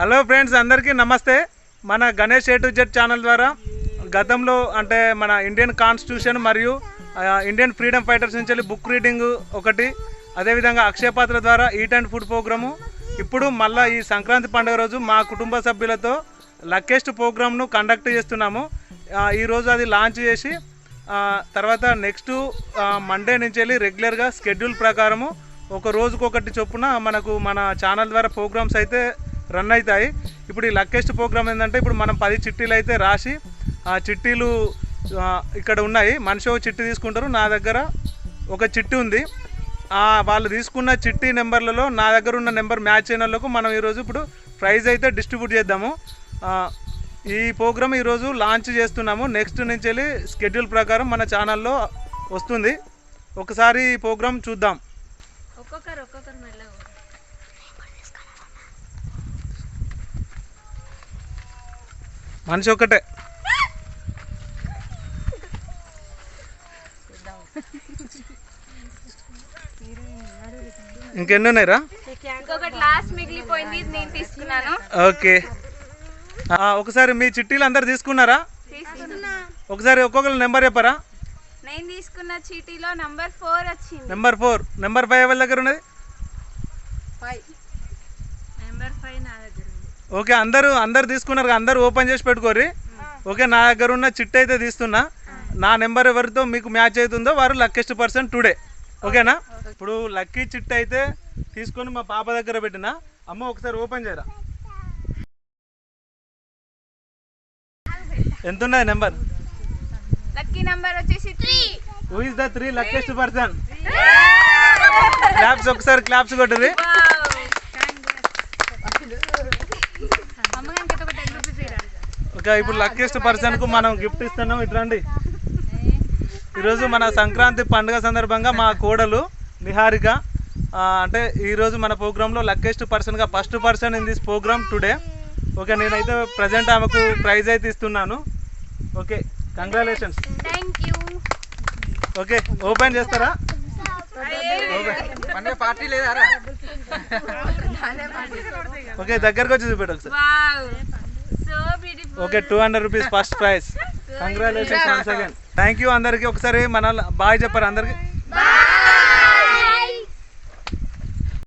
Hello friends అందరికీ నమస్తే. మన Ganesh A to Z channel ద్వారా గతంలో అంటే మన ఇండియన్ కాన్స్టిట్యూషన్ మరియు ఇండియన్ ఫ్రీడమ్ ఫైటర్స్ నుంచి వెళ్ళి బుక్ రీడింగ్ ఒకటి అదేవిధంగా అక్షయపాత్ర ద్వారా ఈట్ అండ్ ఫుడ్ ప్రోగ్రాము ఇప్పుడు మళ్ళీ ఈ సంక్రాంతి పండుగ రోజు మా కుటుంబ సభ్యులతో లక్కెస్ట్ ప్రోగ్రామ్ను కండక్ట్ చేస్తున్నాము. ఈరోజు అది లాంచ్ చేసి తర్వాత నెక్స్ట్ మండే నుంచి వెళ్ళి రెగ్యులర్గా షెడ్యూల్ ప్రకారము ఒక రోజుకొకటి చొప్పున మనకు మన ఛానల్ ద్వారా ప్రోగ్రామ్స్ అయితే రన్ అవుతాయి. ఇప్పుడు ఈ లక్కెస్ట్ ప్రోగ్రామ్ ఏంటంటే ఇప్పుడు మనం పది చిట్టీలు అయితే రాసి ఆ చిట్టీలు ఇక్కడ ఉన్నాయి. మనిషి ఒక చిట్టి తీసుకుంటారు. నా దగ్గర ఒక చిట్టి ఉంది. వాళ్ళు తీసుకున్న చిట్టి నెంబర్లలో నా దగ్గర ఉన్న నెంబర్ మ్యాచ్ అయిన వాళ్ళకు మనం ఈరోజు ఇప్పుడు ప్రైజ్ అయితే డిస్ట్రిబ్యూట్ చేద్దాము. ఈ ప్రోగ్రామ్ ఈరోజు లాంచ్ చేస్తున్నాము. నెక్స్ట్ నుంచి వెళ్ళి స్కెడ్యూల్ ప్రకారం మన ఛానల్లో వస్తుంది. ఒకసారి ఈ ప్రోగ్రామ్ చూద్దాం ఒక్కొక్కరు ఒక్కొక్కరు మెల్లగా మనిషి ఒకటే ఇంకెన్ని ఉన్నాయిరా? ఇంకొకటి లాస్ట్ మిగిలిపోయింది ఇది నేను తీసుకున్నాను. ఓకే. ఒకసారి మీ చిట్టీలు అందరు తీసుకున్నారా? తీసుకున్నా. ఒకసారి ఒక్కొక్కరు నెంబర్ చెప్పరా? నేను తీసుకున్న చీటీలో నంబర్ ఫోర్ వచ్చింది. నెంబర్ ఫోర్ నెంబర్ ఫైవ్ ఎవరి దగ్గర ఉన్నది? నెంబర్ ఫైవ్ నా దగ్గర ఉంది ఓకే అందరూ అందరు తీసుకున్నారు. అందరూ ఓపెన్ చేసి పెట్టుకోరి ఓకే నా దగ్గర ఉన్న చిట్ అయితే తీస్తున్నా. నా నెంబర్ ఎవరితో మీకు మ్యాచ్ అవుతుందో వారు లక్కెస్ట్ పర్సన్ టుడే ఓకేనా? ఇప్పుడు లక్కీ చిట్ అయితే తీసుకొని మా పాప దగ్గర పెట్టిన. అమ్మ ఒకసారి ఓపెన్ చేయరా? ఎంత ఉన్నది నెంబర్? లక్కీ నంబర్ వచ్చేసి three who is the three luckiest person claps ఒకసారి క్లాప్స్ కొట్టుది ఓకే ఇప్పుడు లక్కీస్ట్ పర్సన్కు మనం గిఫ్ట్ ఇస్తున్నాం. ఇటు రండి. ఈరోజు మన సంక్రాంతి పండుగ సందర్భంగా మా కోడలు నిహారిక అంటే ఈరోజు మన ప్రోగ్రాంలో లక్కీస్ట్ పర్సన్గా first person in this program today okay నేనైతే ప్రజెంట్ ఆమెకు ప్రైజ్ అయితే ఇస్తున్నాను. ఓకే కంగ్రాచులేషన్స్ ఓకే ఓపెన్ చేస్తారా? పార్టీ లేదారా ఓకే దగ్గరకు వచ్చి చూపెట్టు ఒకసారి. Okay two hundred rupees first prize congratulations once again thank you అందరికీ. ఒకసారి మన బాయ్ చెప్పారు అందరికి. బాయ్